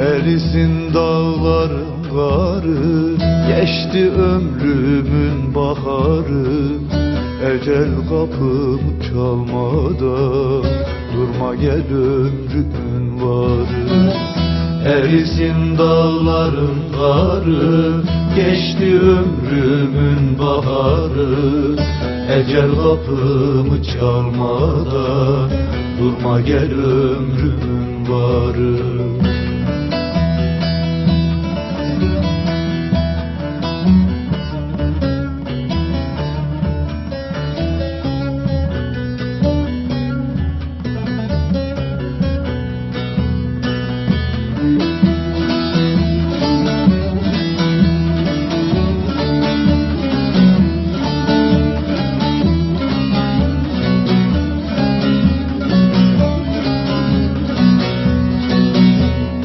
Erisin dağların karı Geçti ömrümün baharı. Ecel kapımı çalmadan Durma gel ömrümün varı. Erisin dağların karı Geçti ömrümün baharı. Ecel kapımı çalmadan Durma gel ömrümün